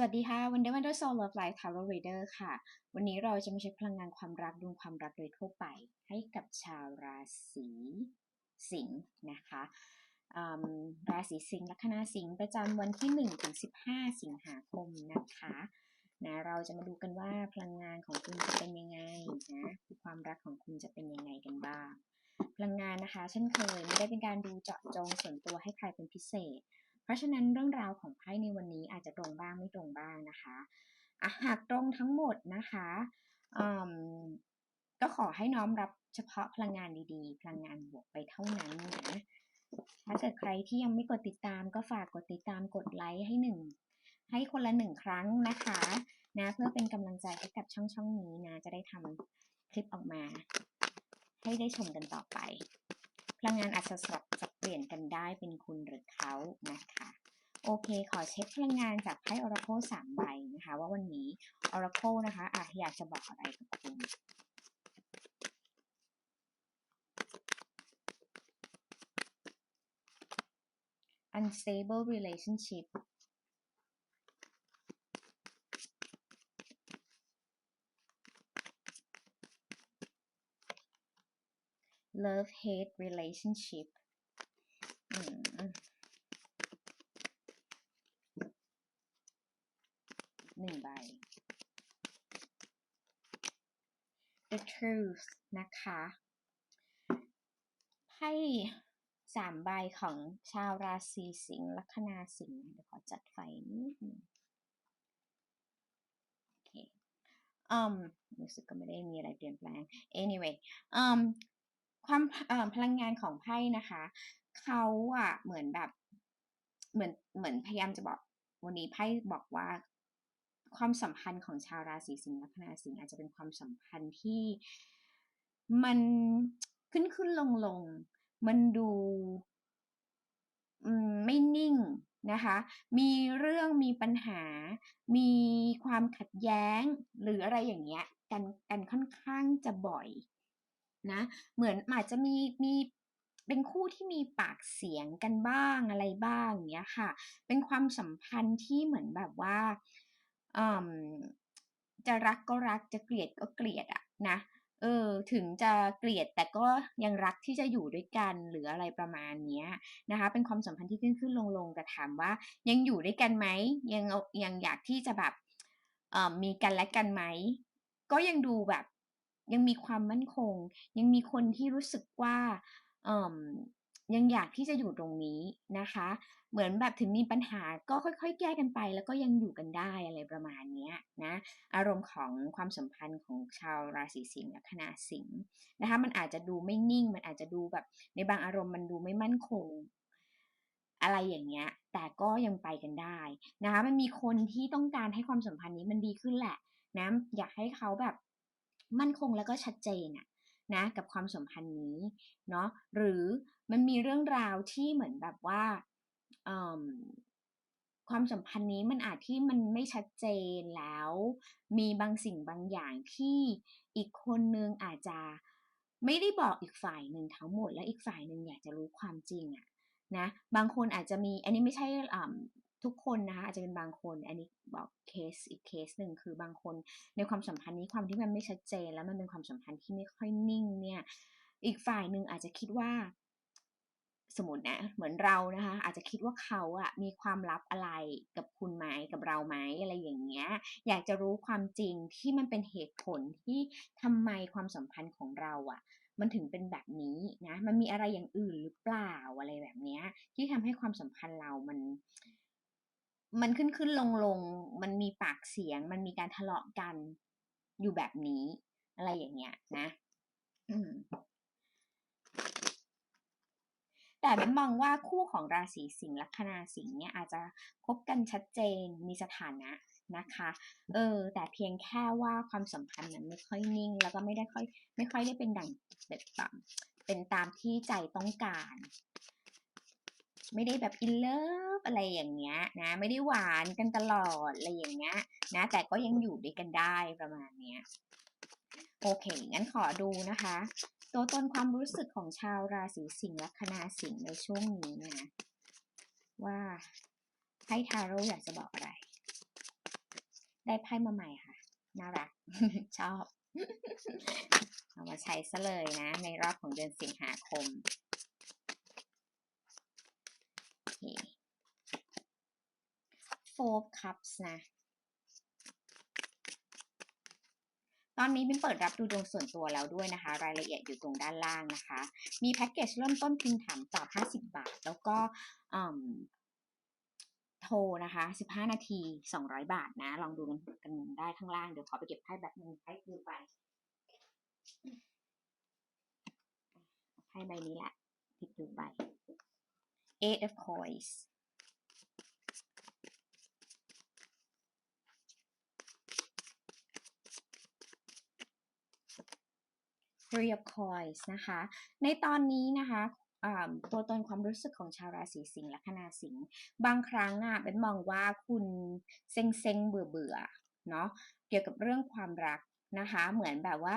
สวัสดีค่ะวันเดวันเดอร์โซล Love Life Tarot Reader ค่ะ วันนี้เราจะมาเช็คพลังงานความรักดวงความรักโดยทั่วไป ให้กับชาวราศีสิงห์นะคะราศีสิงห์ลัคนาสิงห์ประจำวันที่1ถึง15 สิงหาคมนะคะนะเราจะมาดูกันว่าพลังงานของคุณจะเป็นยังไงนะความรักของคุณจะเป็นยังไงกันบ้าง พลังงานนะคะเช่นเคยไม่ได้เป็นการดูเจาะจงส่วนตัวให้ใครเป็นพิเศษ เพราะฉะนั้นเรื่องราวของไพ่ในวันนี้อาจจะตรงบ้างไม่ตรงบ้างนะคะอะหากตรงทั้งหมดนะคะก็ขอให้น้อมรับเฉพาะพลังงานดีๆ พลังงานบวกไปเท่านั้นนะถ้าเกิดใครที่ยังไม่กดติดตามก็ฝากกดติดตามกดไลค์ให้หนึ่งให้คนละหนึ่งครั้งนะคะนะเพื่อเป็นกำลังใจให้กับช่องช่องนี้นะจะได้ทำคลิปออกมา ให้ได้ชมกันต่อไป พลังงานอาจจะสลับสับเปลี่ยนกันได้เป็นคุณหรือเขานะคะ โอเค ขอเช็คพลังงานจากไพ่ Oracle สามใบนะคะ ว่าวันนี้ Oracle นะคะอาอยากจะบอกอะไรกับคุณ unstable relationship love hate relationship หนึ่งใบ the truth นะคะไพ่สามใบของชาวราศีสิงห์ลัคนาสิงห์เดี๋ยวขอจัดไฟนิดนึงโอเคอืมรู้สึกก็ไม่ได้มีอะไรเปลี่ยนแปลง anyway อืม ความพลังงานของไพ่นะคะเขาอะเหมือนแบบ เหมือนเหมือนพยายามจะบอกวันนี้ไพ่บอกว่าความสัมพันธ์ของชาวราศีสิงห์ลัคนาสิงห์อาจจะเป็นความสัมพันธ์ที่มันขึ้นขึ้นลงลงมันดูไม่นิ่งนะคะ มีเรื่องมีปัญหา มีความขัดแย้งหรืออะไรอย่างเงี้ย กันกันค่อนข้างจะบ่อย นะเหมือนอาจจะมีมีเป็นคู่ที่มีปากเสียงกันบ้างอะไรบ้างเงี้ยค่ะ เป็นความสัมพันธ์ที่เหมือนแบบว่าจะรักก็รักจะเกลียดก็เกลียดอะนะเออถึงจะเกลียดแต่ก็ยังรักที่จะอยู่ด้วยกันหรืออะไรประมาณนี้นะคะ เป็นความสัมพันธ์ที่ขึ้นขึ้นลงลงแต่ถามว่ายังอยู่ด้วยกันไหมยังยังอยากที่จะแบบมีกันและกันไหมก็ยังดูแบบ ยังมีความมั่นคง ยังมีคนที่รู้สึกว่ายังอยากที่จะอยู่ตรงนี้นะคะ เหมือนแบบถึงมีปัญหาก็ค่อยๆ แก้กันไป แล้วก็ยังอยู่กันได้อะไรประมาณนี้นะอารมณ์ของความสัมพันธ์ของชาวราศีสิงห์และคณะสิงห์นะคะมันอาจจะดูไม่นิ่ง มันอาจจะดูแบบในบางอารมณ์มันดูไม่มั่นคง อะไรอย่างเงี้ย แต่ก็ยังไปกันได้นะคะมันมีคนที่ต้องการให้ความสัมพันธ์นี้มันดีขึ้นแหละนะอยากให้เขาแบบ มั่นคงแล้วก็ชัดเจนอะนะกับความสัมพันธ์นี้เนาะหรือมันมีเรื่องราวที่เหมือนแบบว่าความสัมพันธ์นี้มันอาจที่มันไม่ชัดเจนแล้ว มีบางสิ่งบางอย่างที่อีกคนนึงอาจจะไม่ได้บอกอีกฝ่ายหนึ่งทั้งหมด แล้วอีกฝ่ายหนึ่งอยากจะรู้ความจริงอะนะบางคนอาจจะมีอันนี้ไม่ใช่ ทุกคนนะคะอาจจะเป็นบางคน อันนี้บอกเคสอีกเคสหนึ่งคือบางคน ในความสัมพันธ์นี้ความที่มันไม่ชัดเจน แล้วมันเป็นความสัมพันธ์ที่ไม่ค่อยนิ่งเนี่ยอีกฝ่ายหนึ่งอาจจะคิดว่า สมมตินะเหมือนเรานะคะ อาจจะคิดว่าเขาอะมีความลับอะไรกับคุณไหมกับเราไหมอะไรอย่างเงี้ย อยากจะรู้ความจริงที่มันเป็นเหตุผลที่ทำไมความสัมพันธ์ของเราอะมันถึงเป็นแบบนี้นะ มันมีอะไรอย่างอื่นหรือเปล่าอะไรแบบเนี้ย ที่ทำให้ความสัมพันธ์เรามัน มันขึ้นขึ้นลงลงมันมีปากเสียง มันมีการทะเลาะกันอยู่แบบนี้ อะไรอย่างเงี้ยนะแต่เป็นมองว่าคู่ของราศีสิงห์ลัคนาสิงห์เนี่ยอาจจะคบกันชัดเจนมีสถานะนะคะ เออ แต่เพียงแค่ว่าความสัมพันธ์นั้นไม่ค่อยนิ่ง แล้วก็ไม่ได้ค่อย ไม่ค่อยได้เป็นดังแบบเป็นตามที่ใจต้องการ ไม่ได้แบบอินเลิฟอะไรอย่างเงี้ยนะ ไม่ได้หวานกันตลอดอะไรอย่างเงี้ยนะ แต่ก็ยังอยู่ด้วยกันได้ประมาณเนี้ยโอเค งั้นขอดูนะคะ ตัวตนความรู้สึกของชาวราศีสิงห์และคณาสิงห์ในช่วงนี้นะว่าให้ทาโร่อยากจะบอกอะไร ได้ไพ่มาใหม่ค่ะ น่ารัก ชอบ เอามาใช้ซะเลยนะ ในรอบของเดือนสิงหาคมโอเค Four Cups นะ ตอนนี้เป็นเปิดรับดูดวงส่วนตัวแล้วด้วยนะคะ รายละเอียดอยู่ตรงด้านล่างนะคะ มีแพ็กเกจเริ่มต้นพิมพ์ถามตอบ 50 บาท แล้วก็อืมโทรนะคะ 15 นาที 200 บาทนะ ลองดูกันกันได้ข้างล่าง เดี๋ยวขอไปเก็บไพ่แบบนึงไพ่คือไปไพ่ใบนี้แหละพลิกดูไป Eight of Coins Three of Coins นะคะ ในตอนนี้นะคะตัวตนความรู้สึกของชาวราศีสิงห์และคณาสิงห์บางครั้งอะเป็นมองว่าคุณเซ็งเซ็งเบื่อเบื่อๆเนาะเกี่ยวกับเรื่องความรักนะคะ เหมือนแบบว่า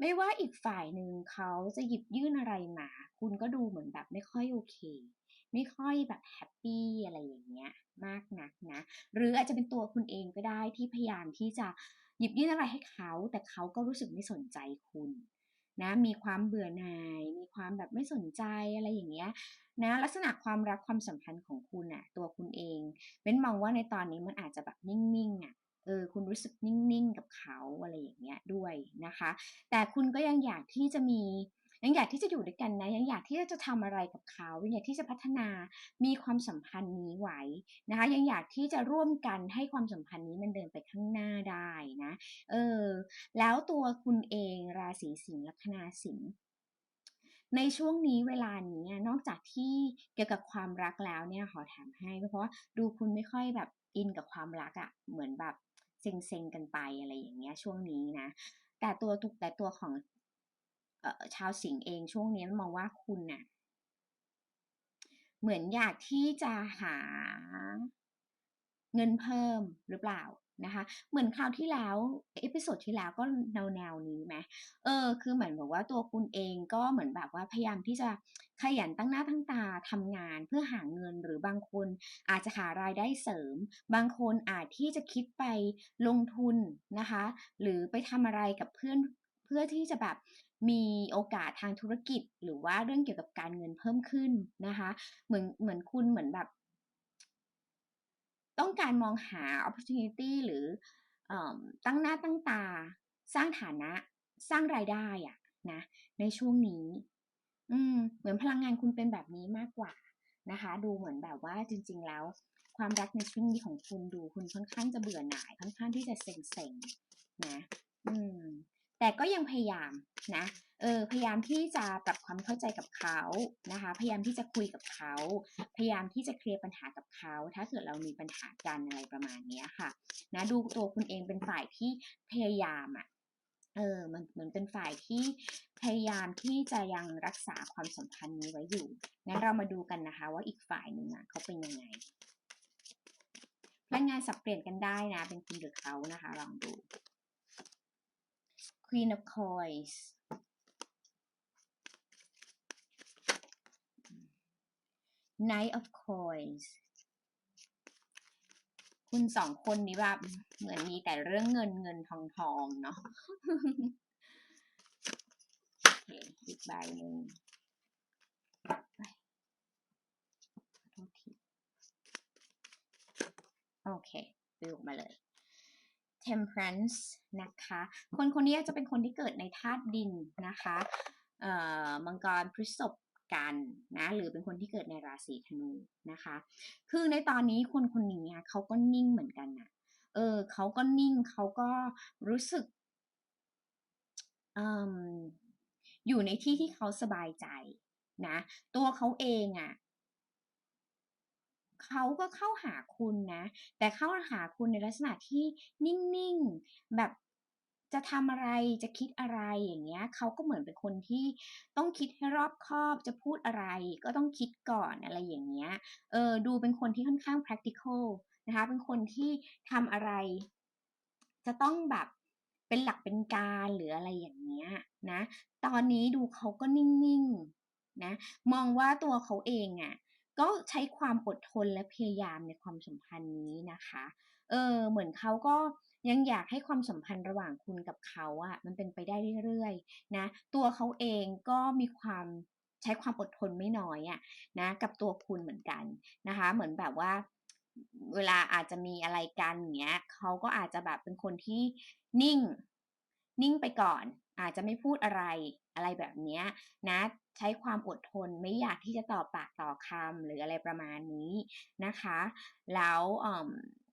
ไม่ว่าอีกฝ่ายหนึ่งเขาจะหยิบยื่นอะไรมา คุณก็ดูเหมือนแบบไม่ค่อยโอเค ไม่ค่อยแบบแฮปปี้อะไรอย่างเงี้ยมากนักนะหรืออาจจะเป็นตัวคุณเองก็ได้ที่พยายามที่จะหยิบยื่นอะไรให้เขา แต่เขาก็รู้สึกไม่สนใจคุณ นะมีความเบื่อหน่าย มีความแบบไม่สนใจอะไรอย่างเงี้ยนะลักษณะความรักความสัมพันธ์ของคุณอะตัวคุณเองเป็นมองว่าในตอนนี้มันอาจจะแบบนิ่งๆอะเออคุณรู้สึกนิ่งๆกับเขาอะไรอย่างเงี้ยด้วยนะคะ แต่คุณก็ยังอยากที่จะมี ยังอยากที่จะอยู่ด้วยกันนะ ยังอยากที่จะทำอะไรกับเขายังอยากที่จะพัฒนามีความสัมพันธ์นี้ไว้นะคะ ยังอยากที่จะร่วมกันให้ความสัมพันธ์นี้มันเดินไปข้างหน้าได้นะ เออ แล้วตัวคุณเองราศีสิงห์ลัคนาสิงห์ในช่วงนี้เวลานี้นอกจากที่เกี่ยวกับความรักแล้วเนี่ยขอถามให้เพราะว่าดูคุณไม่ค่อยแบบอินกับความรักอะ่ะเหมือนแบบเซ็งๆกันไปอะไรอย่างเงี้ยช่วงนี้นะแต่ตัวตุกแต่ตัวของ ชาวสิงห์เองช่วงนี้มองว่าคุณน่ะเหมือนอยากที่จะหาเงินเพิ่มหรือเปล่านะคะ เหมือนคราวที่แล้วเอพิโซดที่แล้วก็แนวแนวนี้ไหมเออ คือเหมือนแบบว่าตัวคุณเองก็เหมือนแบบว่าพยายามที่จะขยันตั้งหน้าตั้งตาทำงานเพื่อหาเงินหรือบางคนอาจจะหารายได้เสริม บางคนอาจที่จะคิดไปลงทุนนะคะ หรือไปทำอะไรกับเพื่อนเพื่อที่จะแบบ มีโอกาสทางธุรกิจ หรือว่าเรื่องเกี่ยวกับการเงินเพิ่มขึ้นนะคะ เหมือนเหมือนคุณเหมือนแบบ ต้องการมองหา opportunity หรืออตั้งหน้าตั้งตา สร้างฐานะสร้างรายได้อะนะ ในช่วงนี้ อืม เหมือนพลังงานคุณเป็นแบบนี้มากกว่านะคะ ดูเหมือนแบบว่าจริง ๆ แล้ว ความรักในช่วงนี้ของคุณดูคุณค่อนข้างจะเบื่อหน่ายค่อนข้างที่จะเซ็งๆนะ อืม แต่ก็ยังพยายามนะเออพยายามที่จะปรับความเข้าใจกับเขานะคะ พยายามที่จะคุยกับเขา พยายามที่จะเคลียร์ปัญหากับเขา ถ้าเกิดเรามีปัญหากันอะไรประมาณนี้ค่ะนะดูตัวคุณเองเป็นฝ่ายที่พยายามอะเออมันเหมือนเป็นฝ่ายที่พยายามที่จะยังรักษาความสัมพันธ์นี้ไว้อยู่งั้นเรามาดูกันนะคะว่าอีกฝ่ายหนึ่งอะเขาเป็นยังไงพลังงานสับเปลี่ยนกันได้นะ เป็นคุณหรือเขานะคะ ลองดู Queen of Coins Knight of Coins คุณสองคนนี้แบบเหมือนมีแต่เรื่องเงินเงินทองทองเนาะโอเคอีกใบหนึ่งขอโทษทีโอเคฟิวมาเลย temperance นะคะ คนคนนี้จะเป็นคนที่เกิดในธาตุดินนะคะเอ่อมังกรพฤษภกันนะหรือเป็นคนที่เกิดในราศีธนูนะคะ คือในตอนนี้คนคนนี้เขาก็นิ่งเหมือนกันนะเออเขาก็นิ่งเขาก็รู้สึกออยู่ในที่ที่เขาสบายใจนะ ตัวเขาเองอะ่ะ เขาก็เข้าหาคุณนะ แต่เข้าหาคุณในลักษณะที่นิ่งๆ แบบจะทำอะไรจะคิดอะไรอย่างเงี้ยเขาก็เหมือนเป็นคนที่ต้องคิดให้รอบคอบจะพูดอะไร ก็ต้องคิดก่อนอะไรอย่างเงี้ยเออดูเป็นคนที่ค่อนข้าง practical นะคะเป็นคนที่ทำอะไร จะต้องแบบเป็นหลักเป็นการหรืออะไรอย่างเงี้ยนะ ตอนนี้ดูเขาก็นิ่งๆนะมองว่าตัวเขาเองอะ่ะ ก็ใช้ความอดทนและพยายามในความสัมพันธ์นี้นะคะ เออ เหมือนเขาก็ยังอยากให้ความสัมพันธ์ระหว่างคุณกับเขาอะมันเป็นไปได้เรื่อยๆนะ ตัวเขาเองก็มีความใช้ความอดทนไม่น้อยอะนะ กับตัวคุณเหมือนกันนะคะ เหมือนแบบว่าเวลาอาจจะมีอะไรกันอย่างเงี้ยเขาก็อาจจะแบบเป็นคนที่นิ่ง นิ่งไปก่อน อาจจะไม่พูดอะไรอะไรแบบนี้นะใช้ความอดทนไม่อยากที่จะตอบปากต่อคำหรืออะไรประมาณนี้นะคะ แล้ว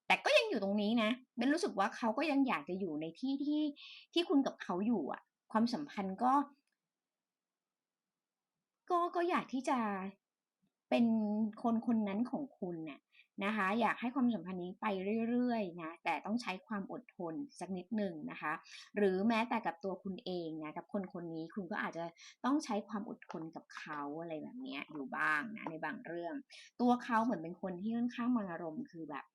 แต่ก็ยังอยู่ตรงนี้นะเบนรู้สึกว่าเขาก็ยังอยากจะอยู่ในที่ที่ที่คุณกับเขาอยู่อะความสัมพันธ์ก็ ก็ก็อยากที่จะเป็นคนคนนั้นของคุณเนี่ย นะคะ อยากให้ความสัมพันธ์นี้ไปเรื่อยๆนะแต่ต้องใช้ความอดทนสักนิดหนึ่งนะคะ หรือแม้แต่กับตัวคุณเองนะกับคนคนนี้คุณก็อาจจะต้องใช้ความอดทนกับเขาอะไรแบบนี้อยู่บ้างนะในบางเรื่อง ตัวเขาเหมือนเป็นคนที่ค่อนข้างมังอารมณ์คือแบบ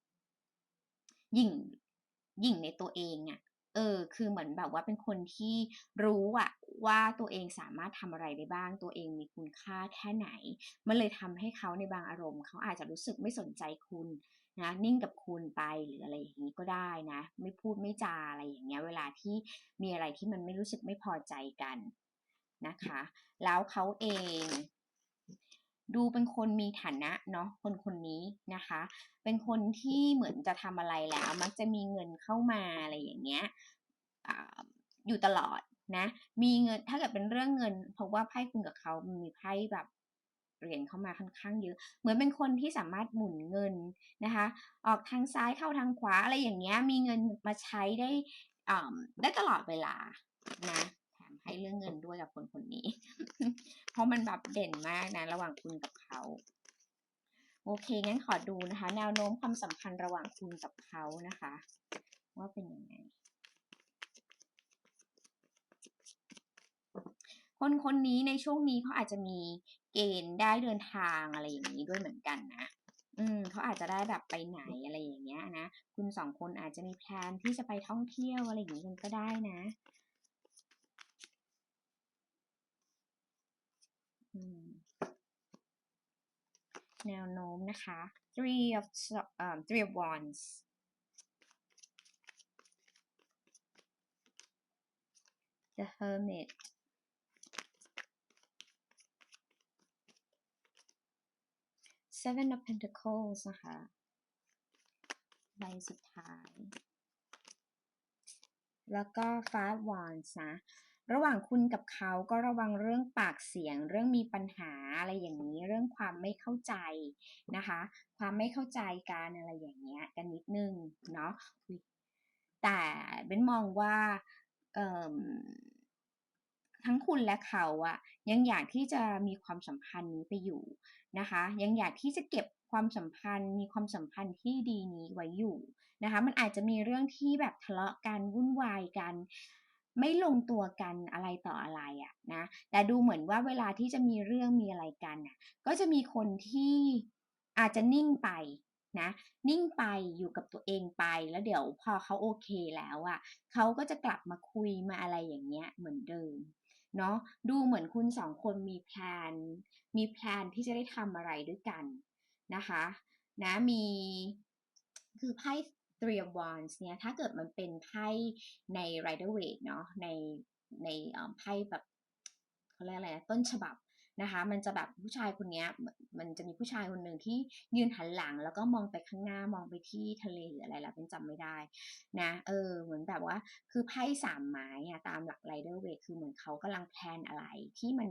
ยิ่งยิ่งในตัวเองอะ่ะ เออคือเหมือนแบบว่าเป็นคนที่รู้อะว่าตัวเองสามารถทำอะไรได้บ้าง ตัวเองมีคุณค่าแค่ไหน มันเลยทำให้เขาในบางอารมณ์ เขาอาจจะรู้สึกไม่สนใจคุณนะนิ่งกับคุณไปหรืออะไรอย่างนี้ก็ได้นะ ไม่พูดไม่จาอะไรอย่างเงี้ยเวลาที่มีอะไรที่มันไม่รู้สึกไม่พอใจกันนะคะ แล้วเขาเอง ดูเป็นคนมีฐานะเนาะคนคนนี้นะคะ เป็นคนที่เหมือนจะทำอะไรแล้ว มักจะมีเงินเข้ามาอะไรอย่างเงี้ยอยู่ตลอดนะ มีเงินถ้าเกิดเป็นเรื่องเงิน เพราะว่าไพ่คุณกับเขามีไพ่แบบเหรียญเข้ามาค่อนข้างเยอะ เหมือนเป็นคนที่สามารถหมุนเงินนะคะ ออกทางซ้ายเข้าทางขวาอะไรอย่างเงี้ย มีเงินมาใช้ได้ได้ตลอดเวลานะ ให้เรื่องเงินด้วยกับคนคนนี้ เพราะมันแบบเด่นมากนะ ระหว่างคุณกับเขาโอเคงั้นขอดูนะคะ แนวโน้มความสัมพันธ์ระหว่างคุณกับเขานะคะ ว่าเป็นยังไงคนคนนี้ในช่วงนี้เขาอาจจะมีเกณฑ์ได้เดินทางอะไรอย่างนี้ด้วยเหมือนกันนะ อืมเขาอาจจะได้แบบไปไหนอะไรอย่างเงี้ยนะ คุณสองคนอาจจะมีแพลนที่จะไปท่องเที่ยวอะไรอย่างนี้กันก็ได้นะ แนวโน้มนะคะ three of um, three of wands the hermit seven of pentacles นะคะใบสุดท้าย แล้วก็ five wands นะ ระหว่างคุณกับเขาก็ระวังเรื่องปากเสียง เรื่องมีปัญหาอะไรอย่างนี้ เรื่องความไม่เข้าใจนะคะ ความไม่เข้าใจการอะไรอย่างเงี้ยกันนิดนึงเนาะแต่เบนมองว่าทั้งคุณและเขาอะยังอยากที่จะมีความสัมพันธ์นี้ไปอยู่นะคะ ยังอยากที่จะเก็บความสัมพันธ์มีความสัมพันธ์ที่ดีนี้ไว้อยู่นะคะ มันอาจจะมีเรื่องที่แบบทะเลาะกันวุ่นวายกัน ไม่ลงตัวกันอะไรต่ออะไรอะนะแต่ดูเหมือนว่าเวลาที่จะมีเรื่องมีอะไรกันน่ะก็จะมีคนที่อาจจะนิ่งไปนะนิ่งไปอยู่กับตัวเองไปแล้วเดี๋ยวพอเขาโอเคแล้วอะเขาก็จะกลับมาคุยมาอะไรอย่างเงี้ยเหมือนเดิมเนาะดูเหมือนคุณสองคนมีแพลนมีแพลนที่จะได้ทำอะไรด้วยกันนะคะนะมีคือไพ่ เตรียมวานส์เนี่ยถ้าเกิดมันเป็นไพ่ใน Rider Waite เนาะในในไพ่แบบเขาเรียกอะไรต้นฉบับ นะคะ มันจะแบบผู้ชายคนนี้มันจะมีผู้ชายคนหนึ่งที่ยืนหันหลัง แล้วก็มองไปข้างหน้ามองไปที่ทะเลหรืออะไรแล้วเป็นจำไม่ได้นะเออเหมือนแบบว่าคือไพ่สามไม้อะตามหลักไรเดอร์เวทคือเหมือนเขากำลังแพลนอะไรที่มัน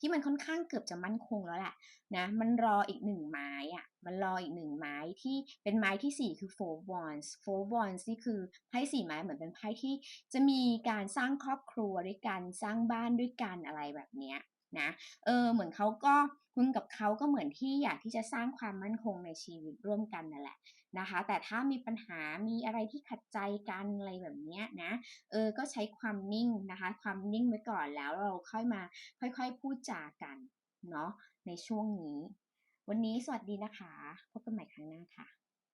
ที่มันค่อนข้างเกือบจะมั่นคงแล้วแหละนะมันรออีกหนึ่งไม้อะมันรออีกหนึ่งไม้ที่เป็นไม้ที่สี่คือ four wands four wands นี่คือไพ่สี่ไม้เหมือนเป็นไพ่ที่จะมีการสร้างครอบครัวด้วยกันสร้างบ้านด้วยกันอะไรแบบเนี้ย นะเออเหมือนเขาก็คุณกับเขาก็เหมือนที่อยากที่จะสร้างความมั่นคงในชีวิตร่วมกันนั่นแหละนะคะ แต่ถ้ามีปัญหามีอะไรที่ขัดใจกันอะไรแบบนี้นะเออก็ใช้ความนิ่งนะคะ ความนิ่งไว้ก่อนแล้วเราค่อยมาค่อยๆพูดจากันเนาะในช่วงนี้ วันนี้สวัสดีนะคะ พบกันใหม่ครั้งหน้าค่ะ